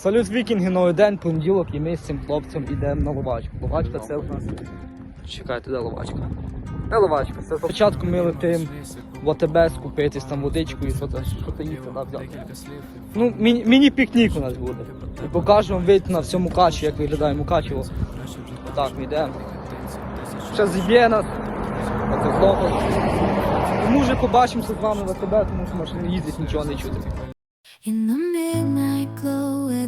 Салют вікінги, новий день, понеділок, і ми з цим хлопцем йдемо на ловачку. Ловачка це у нас. Чекайте, де ловачка? Де ловачка? Це спочатку ми летимо в ОТБ скупитись там водичку і що-то що їсти да, взяти. Ну, міні- міні-пікнік у нас буде. І покажемо вид на всьому качі, як виглядає Мукачево. Отак ми йдемо. Ще зіб'є нас. Оце хлопець. Тому вже побачимося з вами в ОТБ, тому що машини їздять, нічого не чути.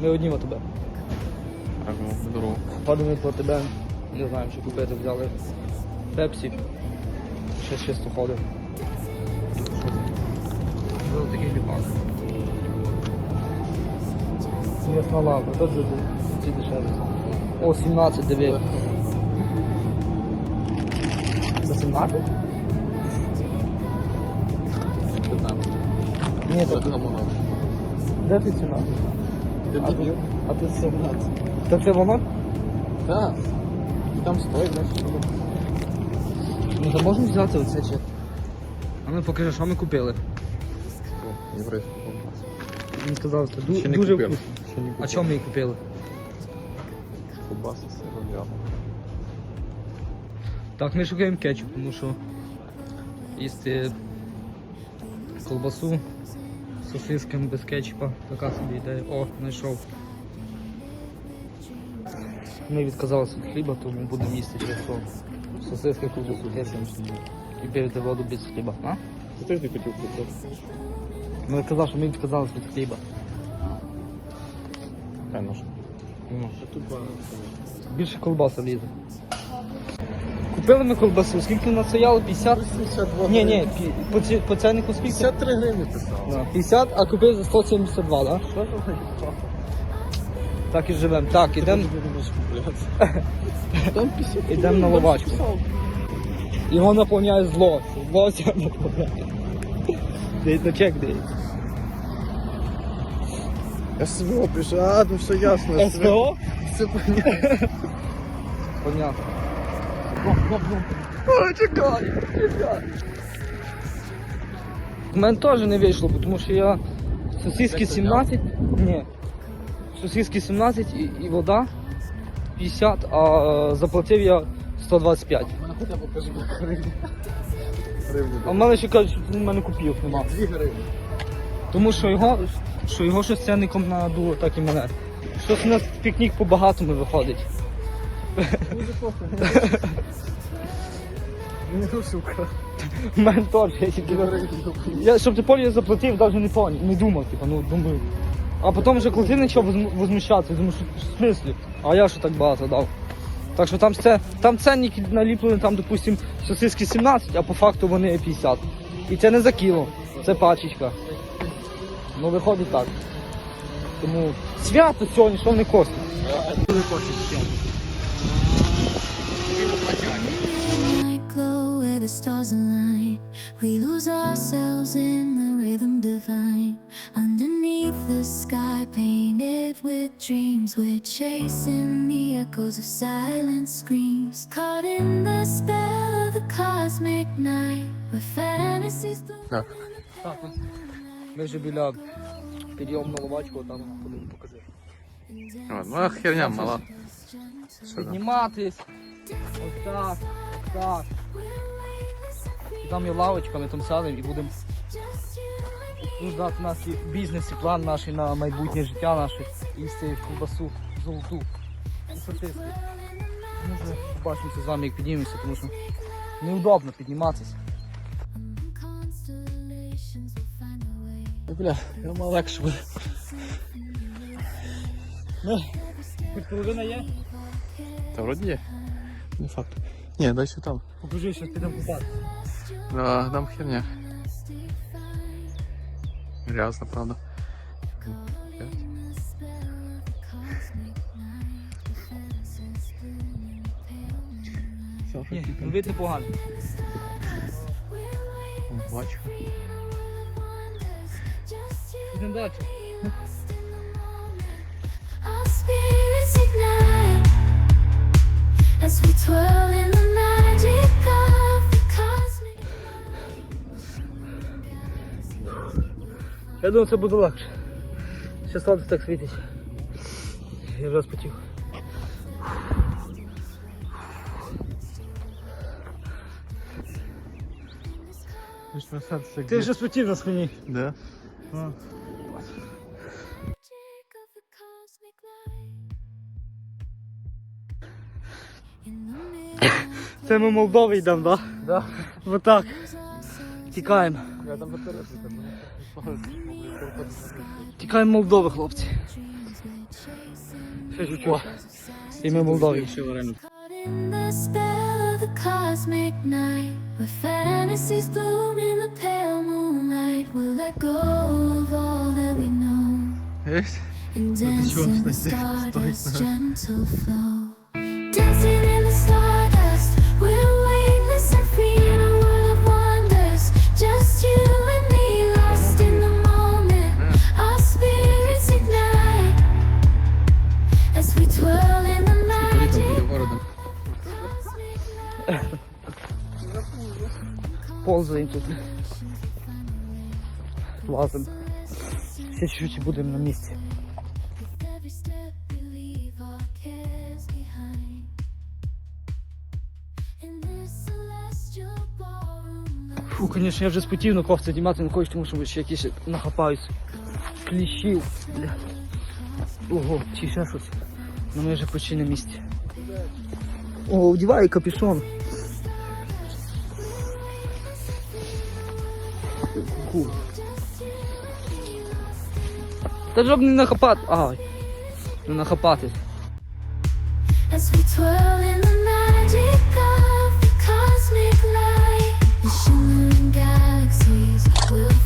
Ми одні в ну, здорово. Падали по тебе, не знаємо, що купити, взяли пепсі, ще чисто ходив. Взяли такий ліпак. Ясна лавка, тут же ці дешеві. О, 17, диви. За 17? Ні, так, де ти 17? А ти- А ти 17. Та це воно? Так. І там стоїть, знаєш. Ну то можна взяти оце чи? А ну покажи, що ми купили. О, Єврейський компас. Він сказав, що ду- Ще не дуже купив. вкусно. Ще не купив. А чому ми її купили? Кубаси з сиром. Так, ми шукаємо кетчуп, тому що їсти колбасу сосисками без кетчупа. Така собі ідея. О, знайшов. Ми відказалися від хліба, тому будемо їсти через що. Сосиски, колбасу, кетчуп. І пити воду без хліба. А? Ти теж не хотів купити? Ми казав, що ми відказалися від хліба. Наш. Ну. А тут. Більше колбаса влізе. Купили ми колбасу, скільки нас стояло? 50? 82 Ні, ні, по, ці- по ценнику скільки? 53 гривні писав. Да, 50, а купив за 172, да? Так і живемо. Так, ідемо Там 50 Ідем на ловачку. його наповняє зло. Зло цього наповняє. Дивіться, чек дивіться. СВО пише, а, ну все ясно. СВО? Все понятно. Понятно. Ой, чекай, чекай. У мене теж не вийшло, тому що я сосиски 17, ні. Сосиски 17 і, і вода 50, а заплатив я 125. У мене хоча б гривні. Гривні. А в мене ще кажуть, що в мене копійок нема. 2 гривні. Тому що його, що його щось ценником надуло, так і мене. Щось у нас пікнік по-багатому виходить. Дуже. Ну, сука. Теж. Я, тільки- 2 я, щоб ти поняв, я заплатив, навіть не поняв, не думав, типу, ну думаю. А потім вже коли ти почав возмущатися, думаю, що в смислі? А я що так багато дав? Так що там це, там ценники наліплені, там, допустим, сосиски 17, а по факту вони 50. І це не за кіло, це пачечка. Ну виходить так. Тому свято сьогодні, що не коштує. night the stars align. We lose ourselves in the rhythm divine. Underneath the sky painted with dreams, we're chasing the echoes of silent screams. Caught in the spell of the cosmic night, where fantasies bloom. Так. Так, ось ми вже біля підйомного ловачку, там ходимо, покажи. А, ну а херня мала. Що там? Підніматись. Ось так, ось так. І там є лавочка, ми там сядемо і будемо Ну, знати нас і бізнес, і план наш і на майбутнє життя наше. Їсти ковбасу золоту. І сосиски. Може, побачимося з вами, як піднімемося, тому що неудобно підніматися. Бля, я мав легше буде. Хоч половина є? Та вроді є. Не факт. Ні, дай сюди там. Покажи, що підемо купати. Да, там херня. Грязно, правда. Ні, вид непоганий. Бачу. Spirits ignite as we twirl in Я думаю, це буде легше. Ще сонце так світить. Я вже спотів. Ти вже спотів на спині. Да? Middle Це ми Молдови йдемо, так? Да? Вот так. of ourselves Тікаємо. Я там потерявся. Тікаємо Молдови, хлопці. dreams we're chasing. Ще чуть-чуть. І ми Молдові. Caught in the spell of the cosmic night, where fantasies bloom in the pale moonlight. We'll let go of all that we know Єсть? and dance чего in the стоит, stardust стоит, gentle flow. Dancing in the stardust, Ползаємо тут. Лазимо. Ще чуть-чуть і будемо на ballroom, Фу, звісно, я вже спотів, але кофти знімати не хочу, тому що ще якісь нахапаюсь. Кліщів. Ого, чи ще щось. Ну ми вже почти на місці. О, одівай капюшон. Фу. Та ж б не нахапати. Ай. Не нахапатись. as we twirl in the magic of the cosmic light, the shimmering galaxies will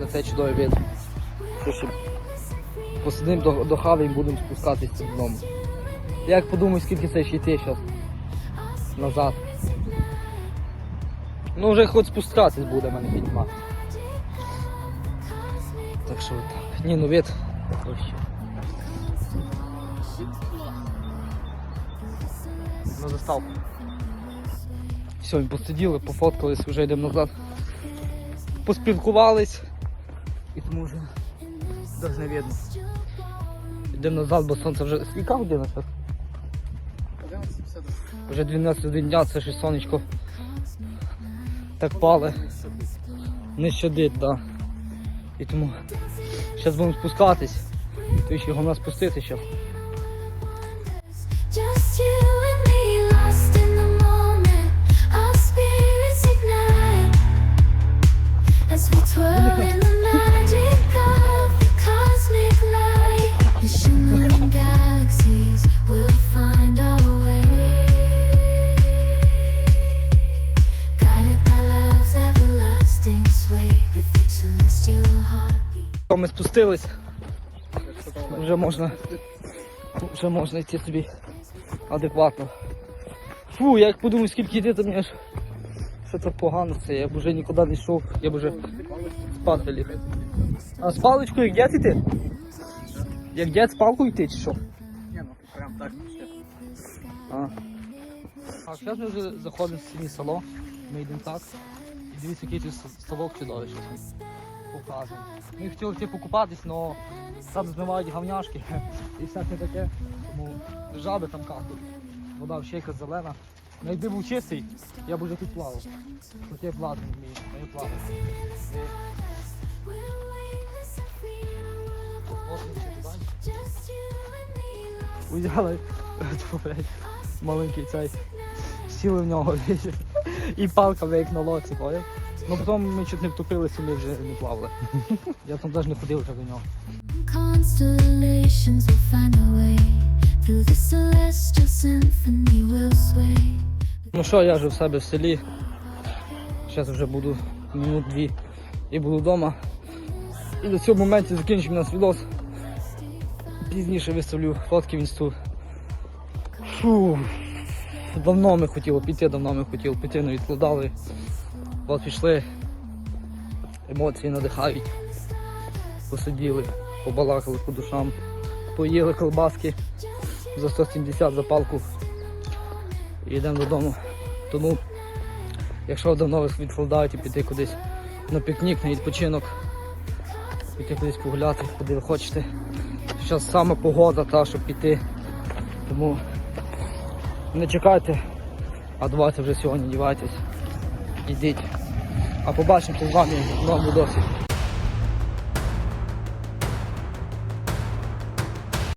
На цей чудовий вид. Посидимо до, до хави і будемо спускатися додому. Я як подумаю, скільки це ще йти зараз назад. Ну вже хоч спускатись буде мене піднімати. Так що так. Ні, ну вид. На заставку. Все, посиділи, пофоткались, вже йдемо назад. Поспілкувались. І тому вже навіть не видно. Йдемо назад, бо сонце вже. Яка година зараз? Вже 12 дня, це ще сонечко. Так пале. Не щадить, так. Да. І тому зараз будемо спускатись. Ти ще головне спустити зараз. Ми спустились. Вже можна. Вже можна йти собі адекватно. Фу, я як подумаю, скільки йти, то мені аж що це погано це, я б вже нікуди не йшов, я б вже спати ліг. А з паличкою як дід йти? Як дід з палкою йти чи що? Ні, ну прям так ще. А. Зараз ми вже заходимо в сім'ї село. Ми йдемо так. І дивіться, який тут ставок чудовий, там. Ми хотіли йти покупатись, але там змивають гавняшки і всяке таке. Тому жаби там какають. Вода ще якась зелена. Ну якби був чистий, я б уже тут плавав. Хоч я плавати не вмію, and me. Узяли маленький цей. Сіли в нього і палка як на лоці, поняв? Ну потім ми чуть не втопилися, ми вже не плавали. Я там навіть не ходив вже до нього. Constellations will find a way through the celestial symphony. We'll sway. Ну що, я вже в себе в селі. Зараз вже буду минут дві і буду вдома. І до цього моменту закінчимо наш відос. Пізніше виставлю фотки в інсту. Фу. Давно ми хотіли піти, давно ми хотіли піти, але відкладали. От пішли. Емоції надихають. Посиділи, побалакали по душам, поїли колбаски за 170 за палку і йдемо додому. Тому, якщо давно ви відкладаєте піти кудись на пікнік, на відпочинок, піти кудись погуляти, куди ви хочете. Зараз саме погода та, щоб піти. Тому не чекайте, а давайте вже сьогодні дівайтесь. Ідіть. А побачимо з вами в новому досі.